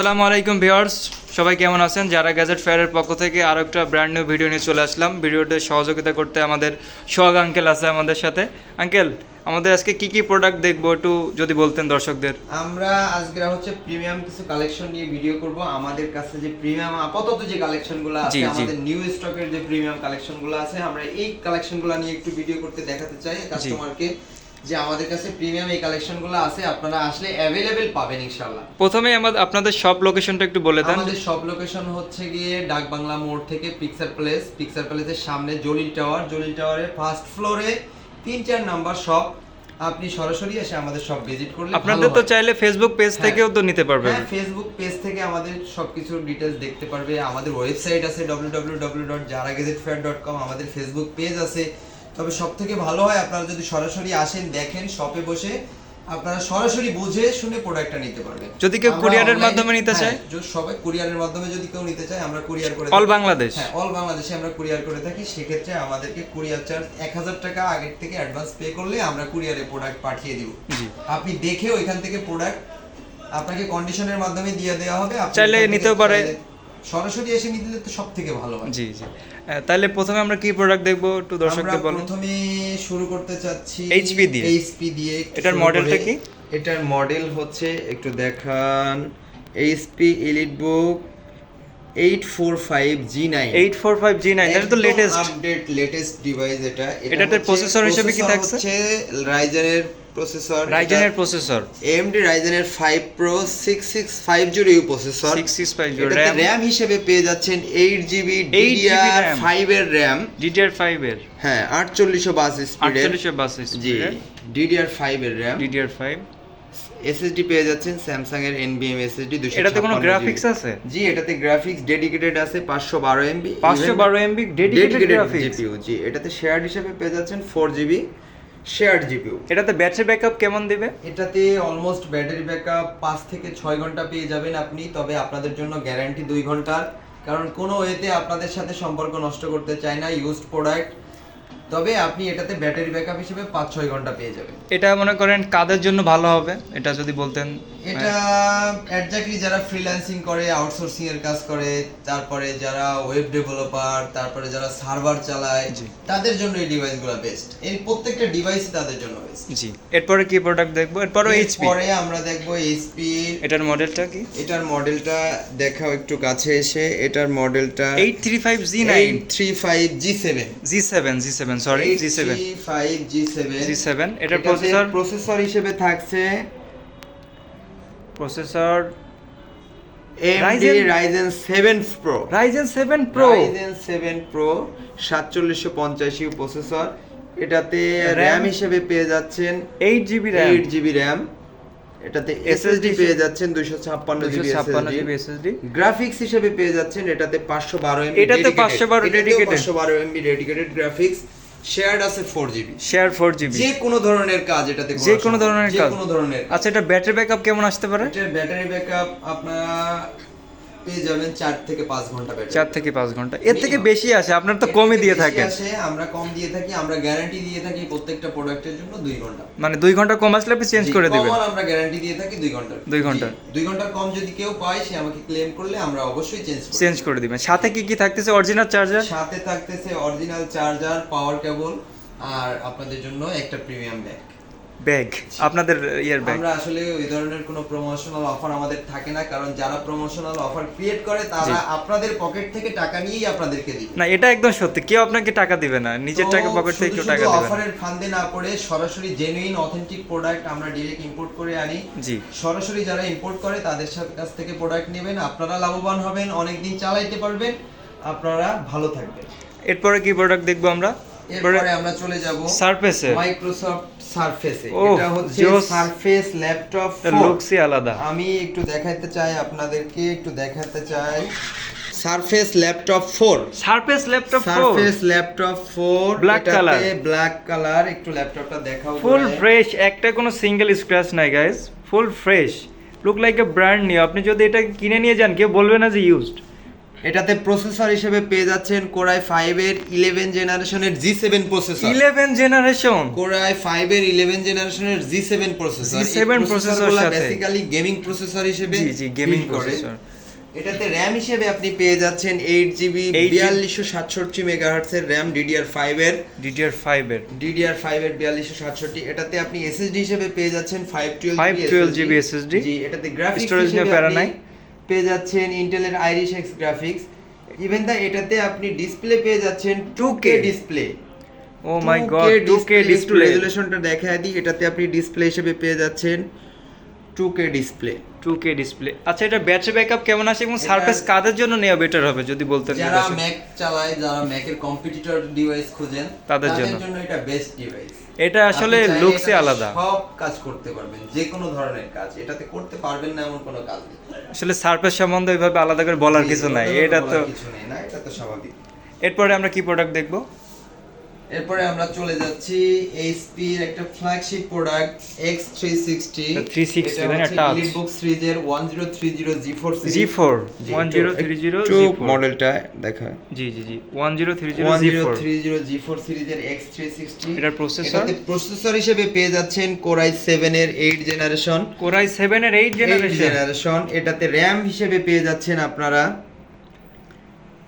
আসসালামু আলাইকুম ভিউয়ার্স সবাই কেমন আছেন? যারা গ্যাজেট ফেয়ারের পক্ষ থেকে আরও একটা ব্র্যান্ড নিউ ভিডিও নিয়ে চলে আসলাম। ভিডিওতে সহযোগিতা করতে আমাদের সোহাগ আঙ্কেল আছে আমাদের সাথে। আঙ্কেল আমাদের আজকে কি কি প্রোডাক্ট দেখব একটু যদি বলতেন দর্শকদের? আমরা আজকে হচ্ছে প্রিমিয়াম কিছু কালেকশন নিয়ে ভিডিও করব। আমাদের কাছে যে প্রিমিয়াম আপাতত যে কালেকশনগুলো আছে। আমাদের নিউ স্টকের যে প্রিমিয়াম কালেকশনগুলো আছে আমরা এই কালেকশনগুলো নিয়ে একটু ভিডিও করতে দেখাতে চাই কাস্টমারকে যে আমাদের কাছে প্রিমিয়াম এই কালেকশনগুলো আছে আপনারা আসলে অ্যাভেলেবেল পাবেন ইনশাআল্লাহ। প্রথমে আমাদের আপনাদের সব লোকেশনটা একটু বলে দেন। আমাদের সব লোকেশন হচ্ছে গিয়ে ডাক বাংলা মোড় থেকে পিকচার প্লেস পিকচার প্লেসের সামনে জলিল টাওয়ার জলিল টাওয়ারের ফার্স্ট ফ্লোরে তিন চার নাম্বার শপ আপনি সরাসরি এসে আমাদের সব ভিজিট করলে আপনাদের তো চাইলে ফেসবুক পেজ হ্যাঁ। থেকেও তো নিতে পারবেন। হ্যাঁ ফেসবুক পেজ থেকে আমাদের সবকিছু ডিটেলস দেখতে পারবে। আমাদের ওয়েবসাইট আছে www.jaragazetfair.com আমাদের ফেসবুক পেজ আছে। তবে সব থেকে ভালো হয় আপনারা যদি সরাসরি আসেন দেখেন শপে বসে আপনারা সরাসরি বুঝে শুনে প্রোডাক্টটা নিতে পারবেন যদি কেউ কুরিয়ারের মাধ্যমে নিতে হ্যাঁ, চায়? যদি সবাই কুরিয়ারের মাধ্যমে যদি কেউ নিতে চায় আমরা কুরিয়ার করে অল। বাংলাদেশ হ্যাঁ অল বাংলাদেশে আমরা কুরিয়ার করে থাকি সেক্ষেত্রে আমাদেরকে কুরিয়ার চার্জ এক হাজার টাকা আগের থেকে অ্যাডভান্স পে করলে আমরা কুরিয়ারে প্রোডাক্ট পাঠিয়ে দিব আপনি দেখে ওইখান থেকে প্রোডাক্ট আপনাকে কন্ডিশনের মাধ্যমে দিয়ে দেওয়া হবে চাইলে নিতেও পারে। সরাসরি এসে নিতে তো সব থেকে ভালো হয়। জি জি। তাহলে প্রথমে আমরা কি প্রোডাক্ট দেখব একটু দর্শকদের বলুন। প্রথমে শুরু করতে চাচ্ছি HP দিয়ে। এইচপি দিয়ে এটার মডেলটা কি? এটার মডেল হচ্ছে একটু দেখান HP elite book 845 G9 eight four five G nine এটা তো লেটেস্ট আপডেট লেটেস্ট ডিভাইস এটা। এটা এটাতে processor হিসেবে কি থাকছে? হচ্ছে রাইজেনের প্রসেসর রাইজেনের প্রসেসর AMD রাইজেনের 5 Pro 6650 U processor six six five এটাতে র্যাম র্যাম হিসেবে পেয়ে যাচ্ছেন 8GB 8GB DDR5 এর ডিডিআর ফাইভ এর। হ্যাঁ 4800 বাস স্পিডের আটচল্লিশে বাস জি DDR5 এর ডিডিআর ফাইভ SSD পেয়ে যাচ্ছেন স্যামসাং এর NVMe SSD 256 এটাতে কোনো গ্রাফিক্স আছে? জি এটাতে গ্রাফিক্স ডেডিকেটেড আছে 512 MB পাঁচশো বারো এমবি ডেডিকেটেড গ্রাফিক্স জিপিইউ জি। এটাতে শেয়ার্ড হিসেবে পেয়ে যাচ্ছেন 4GB শেয়ার্ড জিপিইউ এটাতে ব্যাটারি ব্যাকআপ কেমন দিবে? এটাতে অলমোস্ট ব্যাটারি ব্যাকআপ পাঁচ থেকে ছয় ঘণ্টা পেয়ে যাবেন আপনি তবে আপনাদের জন্য গ্যারান্টি দুই ঘণ্টার। কারণ কোনো ওয়েতে আপনাদের সাথে সম্পর্ক নষ্ট করতে চায় না। ইউজড প্রোডাক্ট তবে আপনি এটাতে ব্যাটারি ব্যাকআপ হিসেবে পাঁচ ছয় ঘণ্টা পেয়ে যাবেন। এটা মনে করেন কাদের জন্য ভালো হবে? এটা যদি বলতেন। এটা একজাক্টলি যারা ফ্রিল্যান্সিং করে আউটসোর্সিং এর কাজ করে তারপরে যারা ওয়েব ডেভেলপার তারপরে যারা সার্ভার চালায় তাদের জন্য এই ডিভাইসগুলো বেস্ট এই প্রত্যেকটা ডিভাইস তাদের জন্য বেস্ট জি। এরপরে কি প্রোডাক্ট দেখব? এরপরে এইচপি পরে আমরা দেখব এইচপি এটার মডেলটা কি? এটার মডেলটা দেখাও একটু কাছে এসে এটার মডেলটা eight three five G nine three five G seven G seven G seven sorry G seven five G seven G seven এটার প্রসেসর প্রসেসর হিসেবে থাকছে processor AMD Ryzen- Ryzen 7 Pro Ryzen seven pro Ryzen 7 Pro 4750 U processor এটাতে RAM হিসেবে পেয়ে যাচ্ছেন eight GB RAM 8 GB RAM এটাতে SSD পেয়ে যাচ্ছেন 256 দুশো জিবি ছাপ্পান্ন জিবি এসএসডি গ্রাফিক্স হিসেবে পেয়ে যাচ্ছেন এটাতে 512 এমবি এটাতে 512 dedicated। 512 MB dedicated graphics shared আছে 4 জিবি শেয়ার ফোর জিবি যে কোনো ধরনের কাজ এটাতে করা যে কোনো ধরনের ধরনের যে কাজ। কোনো ধরনের। আচ্ছা এটা ব্যাটারি ব্যাকআপ কেমন আসতে পারে? এটা ব্যাটারি ব্যাকআপ আপনারা পেয়ে যাবেন 4 থেকে 5 ঘণ্টা ব্যাটারি চার থেকে পাঁচ ঘণ্টা। এর থেকে বেশি আসে আপনার তো কমই দিয়ে থাকেন। আসে আমরা কম দিয়ে থাকি আমরা গ্যারান্টি দিয়ে থাকি প্রত্যেকটা প্রোডাক্টের জন্য 2 ঘণ্টা। মানে দুই ঘণ্টা কম আসলে আপনি চেঞ্জ করে দিবেন। আমরা গ্যারান্টি দিয়ে থাকি 2 ঘণ্টার। দুই ঘণ্টার। জি, দুই ঘণ্টার কম যদি কেউ পায় সে আমাকে ক্লেম করলে আমরা অবশ্যই চেঞ্জ চেঞ্জ করে দিবেন। সাথে কি কি থাকতেছে? অরিজিনাল চার্জার সাথে থাকতেছে অরিজিনাল চার্জার পাওয়ার কেবল আর আপনাদের জন্য একটা প্রিমিয়াম ব্যাগ ব্যাগ আপনাদের ইয়ার ব্যাগ আমরা আসলে ওই ধরনের কোনো প্রমোশনাল অফার আমাদের থাকে না কারণ যারা প্রমোশনাল অফার ক্রিয়েট করে তারা আপনাদের পকেট থেকে টাকা নিয়েই আপনাদেরকে দিবে। না এটা একদম সত্যি। কেউ আপনাকে টাকা দিবে না নিজের টাকা পকেট থেকে কেউ টাকা দিবে না। অফারের ফান্দে না পড়ে সরাসরি জেনুইন অথেন্টিক প্রোডাক্ট আমরা ডাইরেক্ট ইম্পোর্ট করে আনি। জি। সরাসরি যারা ইম্পোর্ট করে তাদের কাছ থেকে প্রোডাক্ট নেবেন। আপনারা লাভবান হবেন অনেক দিন চালাইতে পারবেন। আপনারা ভালো থাকবেন। এরপরে কি প্রোডাক্ট দেখব আমরা? এরপরে আমরা চলে যাব সারফেসে মাইক্রোসফট সারফেসে এটা হচ্ছে সারফেস ল্যাপটপ লুকসই আলাদা। আমি একটু দেখাতে চাই আপনাদেরকে একটু দেখাতে চাই। Surface laptop 4 surface laptop surface laptop 4 Black color। Black colour একটু ল্যাপটপটা দেখাও ফুল ফ্রেশ একটা কোনো সিঙ্গেল স্ক্র্যাচ নাই guys full fresh look like a brand new আপনি যদি এটা কিনে নিয়ে যান কেউ বলবে না যে ইউজড এটাতে প্রসেসর হিসেবে পেয়ে যাচ্ছেন কোরাই ফাইভ এর ইলেভেন জেনারেশনের G seven processor eleven generation? Core i five এর ইলেভেন জেনারেশনের G seven processor G7 processor সাথে। বেসিক্যালি গেমিং প্রসেসর হিসেবে জি জি গেমিং প্রসেসর এটাতে র্যাম হিসেবে আপনি পেয়ে যাচ্ছেন এইট জিবি 8 বিয়াল্লিশশো সাতষট্টি মেগাহার্টস এর র্যাম ডিডিআর ফাইভ এর ডিডিআর ফাইভ এর ডিডিআর ফাইভ এর বিয়াল্লিশশো সাতষট্টি। এটাতে আপনি এসএসডি হিসেবে পেয়ে যাচ্ছেন ফাইভ টুয়েলভ 512 GB SSD জি এটাতে গ্রাফিক্স Storage নিয়ে প্যারা নাই। পেয়ে যাচ্ছেন ইন্টেলের Iris X graphics even the এটাতে আপনি ডিসপ্লে পেয়ে যাচ্ছেন 2K display oh my god 2K display রেজুলেশনটা দেখায় দিই। এটাতে আপনি ডিসপ্লে হিসেবে পেয়ে যাচ্ছেন 2K ডিসপ্লে 2K ডিসপ্লে আচ্ছা এটা ব্যাটারি ব্যাকআপ কেমন আসে এবং সারফেস কাদের জন্য নেওয়া বেটার হবে যদি বলতেন যারা। ম্যাক চালায় যারা ম্যাকের কম্পিটিটর ডিভাইস খোঁজেন তাদের। জন্য। এটা বেস্ট ডিভাইস এটা আসলে লুকসে আলাদা। সব কাজ করতে পারবেন যে কোনো ধরনের কাজ। এটাতে করতে পারবেন না এমন কোনো কাজ নেই। আসলে সারফেস সম্বন্ধে ওইভাবে আলাদা করে বলার কিছু নাই। এটা তো কিছু নেই না এটা তো স্বাভাবিক। এরপরে আমরা কি প্রোডাক্ট দেখব? এরপরে আমরা চলে যাচ্ছি এইচপি এর একটা ফ্ল্যাগশিপ প্রোডাক্ট X360 এটা 360 তাই না? Touch। বুক সিরিজের 1030 G4 সিরিজ G4 1030 একটু G4 মডেলটা দেখায় জি জি জি 1030 G4 1030 G4 সিরিজের X360 এটার? এটাতে প্রসেসর হিসেবে পেয়ে যাচ্ছেন Core i7 এর 8 জেনারেশন Core i7 এর 8 জেনারেশন জেনারেশন এটাতে র্যাম হিসেবে পেয়ে যাচ্ছেন আপনারা।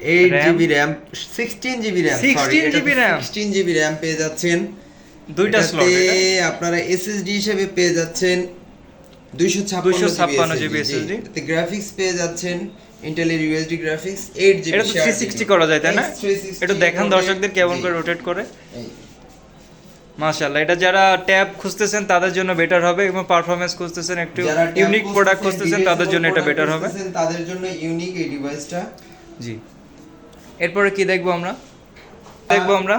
8 RAM? GB RAM 16 GB RAM 16 GB RAM? 16 GB RAM পেয়ে যাচ্ছেন। দুইটা স্লট আপনারা এসএসডি হিসেবে পেয়ে যাচ্ছেন 256 256 জিবি এতে গ্রাফিক্স পেয়ে যাচ্ছেন ইন্টেলের ইউএসডি গ্রাফিক্স 8 জিবি এটা তো 360 করা যায় তাই না? এটা দেখান দর্শকদের কেমন করে রোটেট করে। মাশাআল্লাহ এটা যারা ট্যাব খুঁজতেছেন তাদের জন্য বেটার হবে এবং পারফরম্যান্স খুঁজতেছেন একটু ইউনিক প্রোডাক্ট খুঁজতেছেন তাদের জন্য এটা বেটার হবে। তাদের জন্য ইউনিক এই ডিভাইসটা জি। এরপরে কি দেখব আমরা? দেখব আমরা?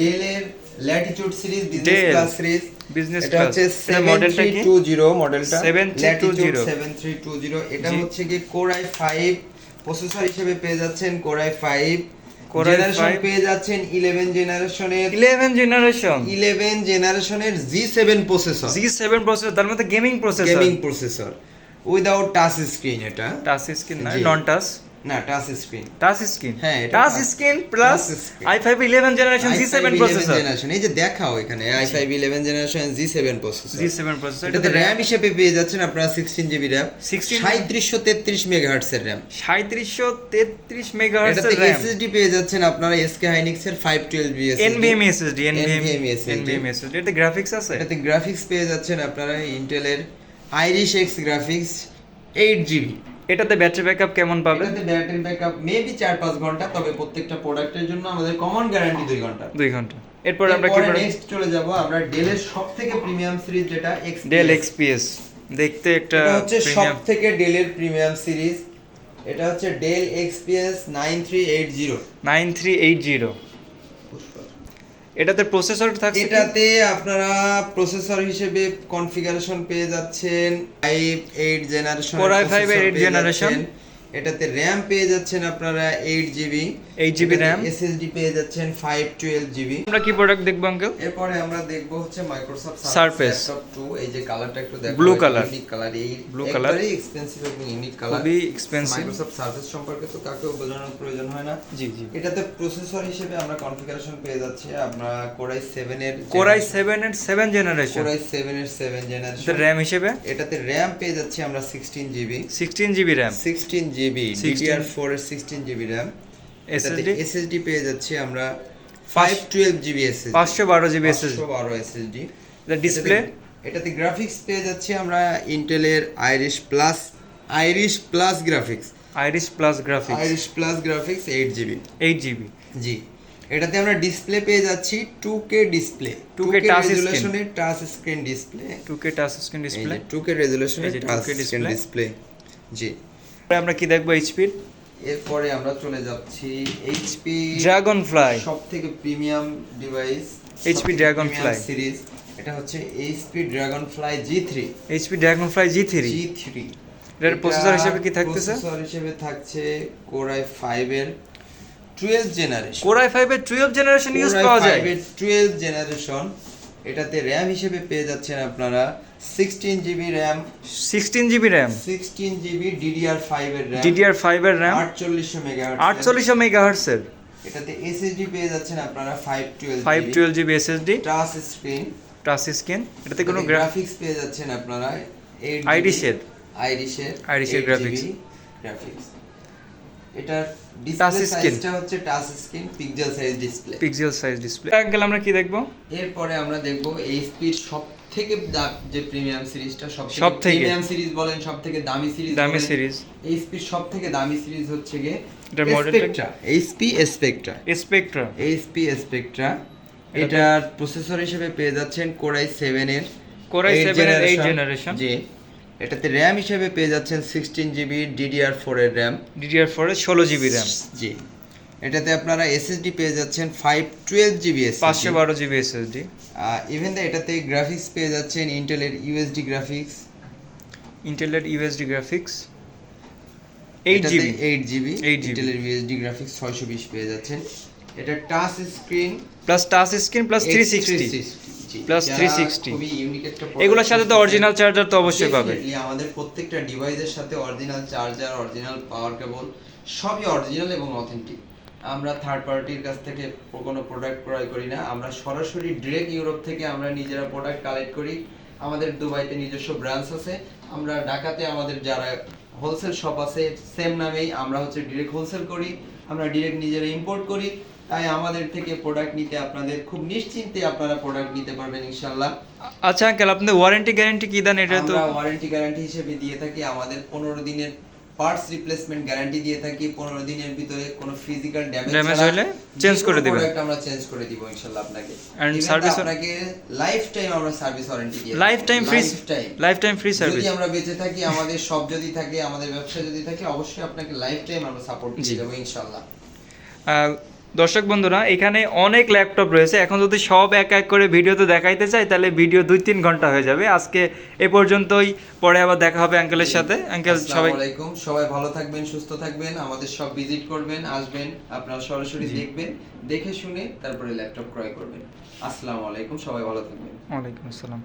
ডেলের Latitude series business class series. Business এটা হচ্ছে মডেলটা কি? 7320 মডেলটা 7320 7320 এটা হচ্ছে কি Core i5 প্রসেসর হিসেবে পেয়ে যাচ্ছেন i5 Core জেনারেশন i5 পেয়ে যাচ্ছেন 11 জেনারেশনের 11 জেনারেশন 11 জেনারেশনের G7 প্রসেসর G7 প্রসেসর তার মধ্যে gaming processor gaming processor without touch screen এটা। টাচ স্ক্রিন না নন টাচ না টাচ স্ক্রিন টাচ স্ক্রিন হ্যাঁ, এটা touch screen plus i5 11 generation G7 processor generation এই যে দেখাও এখানে i5 11 generation G7 processor G7 processor এটাতে র্যাম হিসেবে পেয়ে যাচ্ছেন আপনারা 16 জিবি র্যাম 16 3733 মেগাহার্টজ এর র্যাম 3733 মেগাহার্টজ এটাতে RAM এসএসডি পেয়ে যাচ্ছেন আপনারা এসকে হাইনিক্স এর 512 B SSD NVMe SSD NVMe NVMe SSD NVMe graphics আছে? এটাতে গ্রাফিক্স পেয়ে যাচ্ছেন আপনারা ইন্টেলের আইরিশ এক্স গ্রাফিক্স 8 জিবি এটাতে ব্যাটারি ব্যাকআপ কেমন পাবে? এটাতে ব্যাটারি ব্যাকআপ মেবি 4-5 ঘণ্টা তবে প্রত্যেকটা প্রোডাক্টের জন্য আমাদের কমন গ্যারান্টি 2 ঘণ্টা। 2 ঘণ্টা। এরপর আমরা কি নেক্সট চলে যাব আমরা ডেলের সবথেকে প্রিমিয়াম সিরিজ যেটা এক্স ডেল এক্সপিএস দেখতে একটা এটা হচ্ছে সব প্রিমিয়াম থেকে ডেলের প্রিমিয়াম সিরিজ এটা হচ্ছে ডেল এক্সপিএস 9380 9380 এটাতে প্রসেসর থাকছে এটাতে আপনারা প্রসেসর হিসেবে কনফিগারেশন পেয়ে যাচ্ছেন i8 জেনারেশন i5 এর 8 generation। এটাতে র্যাম পেয়ে যাচ্ছেন আপনারা 8 জিবি 8 GB RAM। এসএসডি পেয়ে যাচ্ছেন 512 জিবি আমরা কি প্রোডাক্ট দেখব আঙ্কেল এরপরে আমরা দেখব হচ্ছে মাইক্রোসফট। ল্যাপটপ 2 এই যে কালারটা একটু দেখো Blue color। ইউনিক কালার এই Blue color। একবারেই এক্সপেন্সিভ এবং ইউনিক কালার খুবই expensive। মাইক্রোসফট সার্ফেস সম্পর্কে তো কাকেও বোঝানোর প্রয়োজন হয় না। জি জি। এটাতে প্রসেসর হিসেবে আমরা কনফিগারেশন পেয়ে যাচ্ছি আমরা কোরাই i7 এর কোরাই i7 এর 7 জেনারেশন Core i7 এর 7 জেনারেশন র্যাম হিসেবে? এটাতে র্যাম পেয়ে যাচ্ছি আমরা 16 GB 16 GB RAM 16 GB 16 DDR4 এর 16 জিবি এটাতে SSD SSD পেয়ে যাচ্ছি আমরা 512 GB SSD 512 GB SSD 512 SSD display এটাতে- গ্রাফিক্স পেয়ে যাচ্ছি আমরা ইন্টেলের Iris plus Iris plus graphics Iris plus graphics Iris plus graphics 8 GB. 8 GB. জি। এটাতে আমরা ডিসপ্লে পেয়ে যাচ্ছি 2K display 2K touch screen। রেজোলিউশনের touch screen display 2K touch screen display 2K রেজোলিউশনের এই যে টাচ 2K স্ক্রিন ডিসপ্লে জি। আমরা কি দেখব এইচপি এরপরে আমরা চলে যাচ্ছি এইচপি ড্রাগন ফ্লাই সব থেকে premium device HP Dragonfly। Series. এটা হচ্ছে HP dragon fly জি3 HP Dragonfly G three জি3 এটার processor হিসেবে কি থাকতেছে? প্রসেসর হিসেবে থাকছে Core i5 এর 12 জেনারেশন কোর আই ফাইভ এর টুয়েলভ জেনারেশন ইউজ পাওয়া যায়? 12 জেনারেশন এটাতে র্যাম হিসেবে পেয়ে যাচ্ছেন আপনারা sixteen GB RAM sixteen GB RAM sixteen GB DDR five এর র্যাম ডিডিআর ফাইভের র্যাম আটচল্লিশশো মেগা আটচল্লিশশো মেগা হার্টসের এটাতে এসএসডি পেয়ে যাচ্ছেন আপনারা five twelve five twelve GB SSD touch screen touch screen এটাতে কোনো গ্রাফিক্স পেয়ে যাচ্ছেন আপনারা আইরিশের আইরিশের আইরিশের graphics। গ্রাফিক্স এটার screen। সাইজটা হচ্ছে touch screen pixel size display pixel size display uncle আমরা কি দেখব? এরপরে আমরা দেখব এইচপির সব থেকে যে প্রিমিয়াম সিরিজটা সব সব থেকে। প্রিমিয়াম সিরিজ বলেন সব থেকে দামি সিরিজ দামি সিরিজ এইচপির সব থেকে দামি সিরিজ হচ্ছে গিয়ে এটার মডেলটা HP Spectre Spectre HP Spectre এটার প্রসেসর হিসেবে পেয়ে যাচ্ছেন কোরাই সেভেন এর Core i7 এর generation। generation। জি। এটাতে র্যাম হিসেবে পেয়ে যাচ্ছেন সিক্সটিন জিবি ডিডিআর ফোর এর র্যাম ডিডিআর ফোরের ষোলো জিবি র্যাম জি। এটাতে আপনারা এসএসডি পেয়ে যাচ্ছেন ফাইভ টুয়েলভ জিবি পাঁচশো বারো জিবি এসএসডি ইভেন দা এটাতে গ্রাফিক্স পেয়ে যাচ্ছেন ইন্টেলের ইউএসডি গ্রাফিক্স ইন্টেলের UHD graphics eight GB eight GB 8 GB ইন্টেলের ইউএসডি গ্রাফিক্স ছয়শো বিশ পেয়ে যাচ্ছেন। এটা touch screen plus touch screen plus three sixty Plus 360 খুবই ইউনিক একটা এগুলোর সাথে তো অরিজিনাল চার্জার তো অবশ্যই পাবে। আমাদের প্রত্যেকটা ডিভাইসের সাথে original charger original power cable সবই অরিজিনাল এবং অথেন্টিক আমরা থার্ড পার্টির কাছ থেকে কোনো প্রোডাক্ট ক্রয় করি না। আমরা সরাসরি ডিরেক্ট ইউরোপ থেকে আমরা নিজেরা প্রোডাক্ট কালেক্ট করি। আমাদের দুবাইতে নিজস্ব ব্রাঞ্চ আছে। আমরা ঢাকাতে আমাদের যারা হোলসেল শপ আছে সেম নামেই আমরা হচ্ছে ডিরেক্ট হোলসেল করি। আমরা ডিরেক্ট নিজেরা ইম্পোর্ট করি। তাই আমাদের থেকে প্রোডাক্ট নিতে আপনাদের খুব নিশ্চিন্তে আপনারা প্রোডাক্ট নিতে পারবেন ইনশাল্লাহ আচ্ছা আঙ্কেল আপনি ওয়ারেন্টি গ্যারান্টি কি দেন এটা তো? আমরা ওয়ারেন্টি গ্যারান্টি হিসেবে দিয়ে থাকি আমাদের পনেরো দিনের পার্টস রিপ্লেসমেন্ট গ্যারান্টি দিয়ে থাকি পনেরো দিনের ভিতরে কোনো ফিজিক্যাল ড্যামেজ হলে change করে দিবেন। প্রোডাক্ট আমরা চেঞ্জ করে দিব ইনশাআল্লাহ আপনাকে। Service- তো আপনাকে লাইফ টাইম আমরা সার্ভিস ওয়ারেন্টি দিয়ে lifetime free lifetime free service যদি আমরা বেঁচে থাকি আমাদের সব যদি থাকে আমাদের ব্যবসা যদি থাকে অবশ্যই আপনাকে লাইফ টাইম আমরা সাপোর্ট। দিয়ে দেবো ইনশাআল্লাহ। দর্শক বন্ধুরা এখানে অনেক ল্যাপটপ রয়েছে। এখন যদি সব এক এক করে ভিডিওতে দেখাইতে চাই তাহলে ভিডিও দুই তিন ঘণ্টা হয়ে যাবে। আজকে এ পর্যন্তই। পরে আবার দেখা হবে আঙ্কেলের সাথে। আঙ্কেল সবাই আলাইকুম। সবাই ভালো থাকবেন সুস্থ থাকবেন আমাদের সব ভিজিট করবেন আসবেন আপনারা সরাসরি দেখবেন দেখে শুনে তারপরে ল্যাপটপ ক্রয় করবেন। আসসালামু আলাইকুম সবাই ভালো থাকবেন। ওয়ালাইকুম আসসালাম।